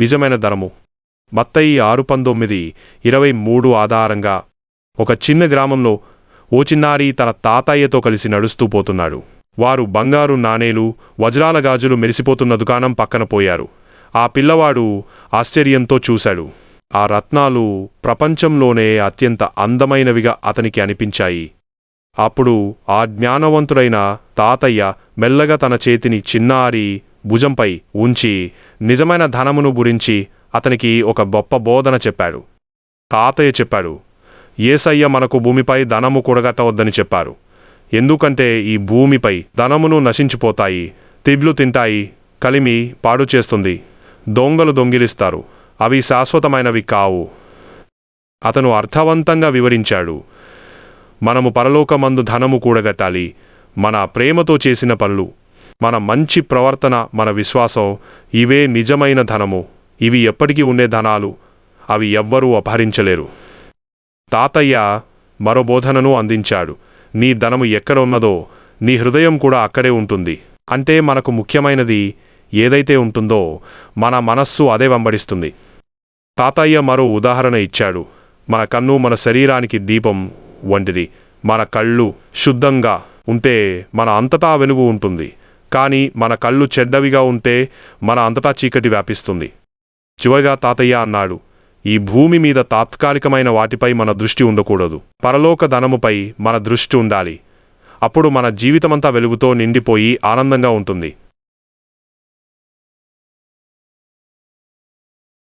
నిజమైన ధరము బత్తయి ఆరు పంతొమ్మిది ఇరవై మూడు ఆధారంగా ఒక చిన్న గ్రామంలో ఓ చిన్నారి తన తాతయ్యతో కలిసి నడుస్తూ పోతున్నాడు. వారు బంగారు నాణేలు వజ్రాల గాజులు మెరిసిపోతున్న దుకాణం పక్కన పోయారు. ఆ పిల్లవాడు ఆశ్చర్యంతో చూశాడు. ఆ రత్నాలు ప్రపంచంలోనే అత్యంత అందమైనవిగా అతనికి అనిపించాయి. అప్పుడు ఆ జ్ఞానవంతుడైన తాతయ్య మెల్లగా తన చేతిని చిన్నారి భుజంపై ఉంచి నిజమైన ధనమును గురించి అతనికి ఒక గొప్ప బోధన చెప్పాడు. తాతయ్య చెప్పాడు ఏసయ్య మనకు భూమిపై ధనము కూడగట్టవద్దని చెప్పారు. ఎందుకంటే ఈ భూమిపై ధనమును నశించిపోతాయి తిబ్లు తింటాయి కలిమి పాడు చేస్తుంది. దొంగలు దొంగిలిస్తారు. అవి శాశ్వతమైనవి కావు. అతను అర్థవంతంగా వివరించాడు. మనము పరలోకమందు ధనము కూడగట్టాలి. మన ప్రేమతో చేసిన పనులు మన మంచి ప్రవర్తన మన విశ్వాసం ఇవే నిజమైన ధనము. ఇవి ఎప్పటికీ ఉండే ధనాలు. అవి ఎవ్వరూ అపహరించలేరు. తాతయ్య మరో బోధనను అందించాడు. నీ ధనము ఎక్కడ ఉన్నదో నీ హృదయం కూడా అక్కడే ఉంటుంది. అంటే మనకు ముఖ్యమైనది ఏదైతే ఉంటుందో మన మనస్సు అదే వెంబడిస్తుంది. తాతయ్య మరో ఉదాహరణ ఇచ్చాడు. మన కన్ను మన శరీరానికి దీపం వంటిది. మన కళ్ళు శుద్ధంగా ఉంటే మన అంతటా వెలుగు ఉంటుంది. కానీ మన కళ్ళు చెడ్డవిగా ఉంటే మన అంతటా చీకటి వ్యాపిస్తుంది. చివరిగా తాతయ్య అన్నాడు ఈ భూమి మీద తాత్కాలికమైన వాటిపై మన దృష్టి ఉండకూడదు. పరలోక ధనముపై మన దృష్టి ఉండాలి. అప్పుడు మన జీవితమంతా వెలుగుతో నిండిపోయి ఆనందంగా ఉంటుంది.